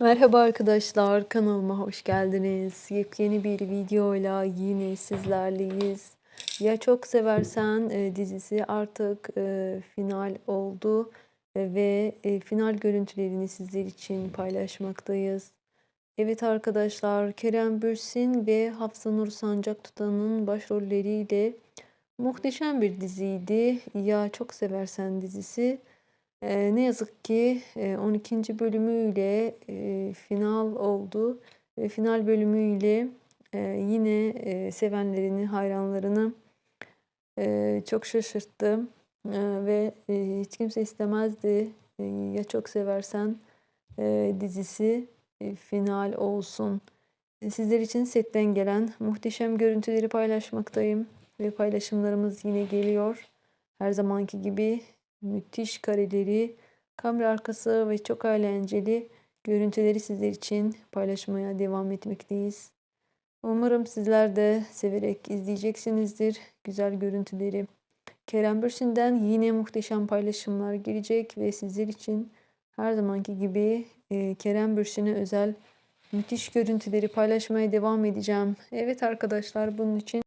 Merhaba arkadaşlar, kanalıma hoş geldiniz. Yepyeni bir videoyla yine sizlerleyiz. Ya Çok Seversen e, dizisi artık e, final oldu E, ve final görüntülerini sizler için paylaşmaktayız. Evet arkadaşlar, Kerem Bürsin ve Hafsa Nur Sancak Tutan'ın başrolleriyle muhteşem bir diziydi. Ya Çok Seversen dizisi. Eee, ne yazık ki, eee, 12. bölümüyle, eee, final oldu ve final bölümüyle, eee, yine, eee, sevenlerini, hayranlarını, eee, çok şaşırttı, eee, ve, eee, hiç kimse istemezdi, eee, Ya Çok Seversen, eee, dizisi, eee, final olsun. Sizler için setten gelen muhteşem görüntüleri paylaşmaktayım ve paylaşımlarımız yine geliyor. Her zamanki gibi müthiş kareleri, kamera arkası ve çok eğlenceli görüntüleri sizler için paylaşmaya devam etmekteyiz. Umarım sizler de severek izleyeceksinizdir güzel görüntüleri. Kerem Bürsin'den yine muhteşem paylaşımlar gelecek ve sizler için her zamanki gibi eee, Kerem Bürsin'e özel müthiş görüntüleri paylaşmaya devam edeceğim. Evet arkadaşlar bunun için